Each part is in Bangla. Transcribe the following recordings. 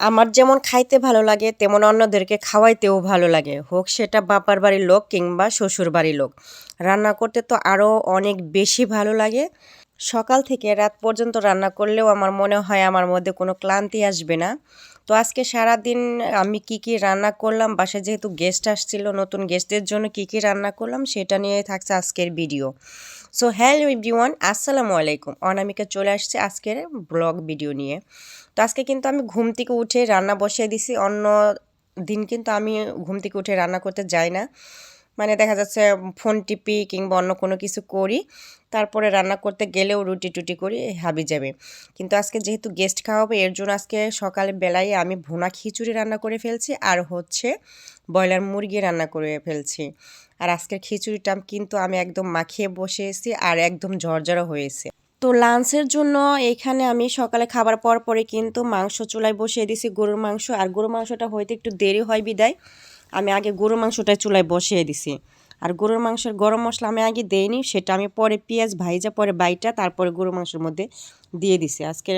আমার যেমন খাইতে ভালো লাগে, তেমন অন্যদেরকে খাওয়াইতেও ভালো লাগে। হোক সেটা বাপার বাড়ির লোক কিংবা শ্বশুর বাড়ির লোক। রান্না করতে তো আরও অনেক বেশি ভালো লাগে। সকাল থেকে রাত পর্যন্ত রান্না করলেও আমার মনে হয় আমার মধ্যে কোনো ক্লান্তি আসবে না। তো আজকে সারা দিন আমি কি কি রান্না করলাম, বাসায় যেহেতু গেস্ট আসছিল, নতুন গেস্টদের জন্য কি কি রান্না করলাম সেটা নিয়ে থাকছে আজকের ভিডিও সো হ্যালো এভরিওয়ান আসসালামু আলাইকুম। অনামিকা চলে আসছে আজকের ব্লগ ভিডিও নিয়ে। তো আজকে কিন্তু আমি ঘুম থেকে উঠে রান্না বসিয়ে দিছি, অন্য দিন কিন্তু আমি ঘুম থেকে উঠে রান্না করতে যাই না। মানে দেখা যাচ্ছে ফোন টিপি কিংবা অন্য কোনো কিছু করি। তারপরে রান্না করতে গেলেও রুটি টুটি করি হাবি যাবে কিন্তু আজকে যেহেতু গেস্ট খাওয়াবে, এর জন্য আজকে সকালে বেলায় আমি ভুনা খিচুড়ি রান্না করে ফেলছি আর হচ্ছে ব্রয়লার মুরগি রান্না করে ফেলছি। আর আজকের খিচুড়িটা কিন্তু আমি একদম মাখিয়ে বসেছি আর একদম ঝরঝরা হয়েছে। তো লাঞ্চের জন্য এখানে আমি সকালে খাবার পর পরে কিন্তু মাংস চুলায় বসিয়ে দিছি গরুর মাংস। আর গরুর মাংসটা হইতে একটু দেরি হয় বিদায়। আমি আগে গরুর মাংসটা চুলায় বসিয়ে দিছি। আর গরুর মাংসের গরম মশলা আমি আগে দেইনি, সেটা আমি পরে পেঁয়াজ ভাইজা, পরে বাইটা, তারপরে গরুর মাংসের মধ্যে দিয়ে দিছি। আজকে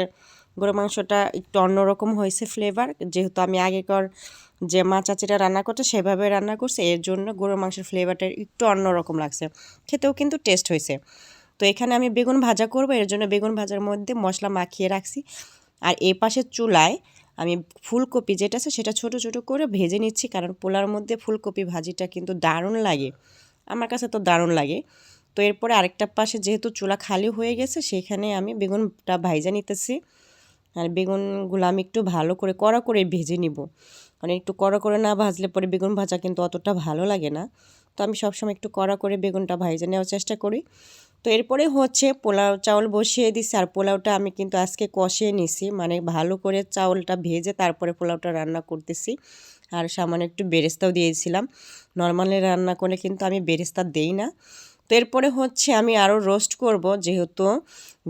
গরুর মাংসটা একটু অন্যরকম হয়েছে ফ্লেভার যেহেতু আমি আগেকার যে মা চাচিটা রান্না করছে সেভাবে রান্না করছে, এর জন্য গরুর মাংসের ফ্লেভারটা একটু অন্যরকম লাগছে। খেতেও কিন্তু টেস্ট হয়েছে। তো এখানে আমি বেগুন ভাজা করব, এর জন্য বেগুন ভাজার মধ্যে মশলা মাখিয়ে রাখছি। আর এ পাশে চুলায় আমি ফুলকপি যেটা আছে সেটা ছোট ছোট করে ভেজে নিচ্ছি, কারণ পোলার মধ্যে ফুলকপি ভাজিটা কিন্তু দারুণ লাগে। আমার কাছে তো দারুণ লাগে। তো এরপরে আরেকটা পাশে যেহেতু চুলা খালি হয়ে গেছে, সেখানে আমি বেগুনটা ভাইজা নিতেছি। আর বেগুনগুলো আমি একটু ভালো করে কড়া করে ভেজে নিব। মানে একটু কড়া করে না ভাজলে পরে বেগুন ভাজা কিন্তু অতটা ভালো লাগে না। তো আমি সবসময় একটু কড়া করে বেগুনটা ভাইজে নেওয়ার চেষ্টা করি। তো এরপরে হচ্ছে পোলাও চাউল বসিয়ে দিছি। আর পোলাওটা আমি কিন্তু আজকে কষিয়ে নিছি। মানে ভালো করে চাউলটা ভেজে তারপরে পোলাওটা রান্না করতেছি। আর সামান্য একটু বেরেস্তাও দিয়েছিলাম। নর্মালি রান্না করলে কিন্তু আমি বেরেস্তা দেই না। তো এরপরে হচ্ছে আমি আরও রোস্ট করব, যেহেতু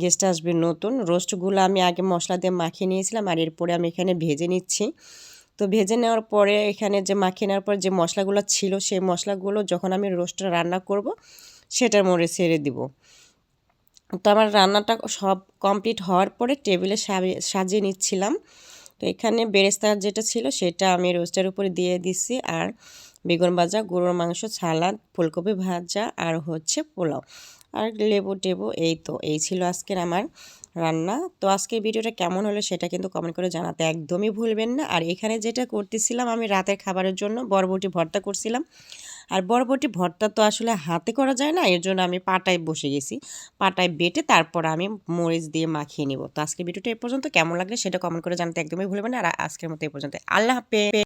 গেস্ট আসবে নতুন। রোস্টগুলো আমি আগে মশলা দিয়ে মাখিয়ে নিয়েছিলাম। আর এরপরে আমি এখানে ভেজে নিচ্ছি। তো ভেজে নেওয়ার পরে এখানে যে মাখিয়ে নেওয়ার পর যে মশলাগুলো ছিল, সেই মশলাগুলো যখন আমি রোস্টটা রান্না করব সেটার মোড়ে ছেড়ে দিব। তো আমার রান্নাটা সব কমপ্লিট হওয়ার পরে টেবিলে সাজিয়ে নিচ্ছিলাম। তো এখানে বেরেস্তা যেটা ছিল সেটা আমি রোস্টের উপরে দিয়ে দিছি আর বেগুন ভাজা, গরুর মাংস, সালাদ, ফুলকপি ভাজা আর হচ্ছে পোলাও। আর লেবু টেবু এই তো, এই ছিল আজকের আমার রান্না। তো আজকের ভিডিওটা কেমন হলো সেটা কিন্তু কমেন্ট করে জানাতে একদমই ভুলবেন না। আর এখানে যেটা করতেছিলাম আমি রাতের খাবারের জন্য বরবটি ভর্তা করছিলাম। আর বরবটি ভর্তা তো আসলে হাতে করা যায় না এর জন্য আমি পাটায় বসে গেছি। পাটায় বেটে তারপর আমি মরিচ দিয়ে মাখিয়ে নিব। তো আজকের ভিডিওটা এ পর্যন্ত। কেমন লাগলে সেটা কমেন্ট করে জানতে একদমই ভুলবেন আর আজকের মতো এ পর্যন্ত আল্লাহ হাফেজ।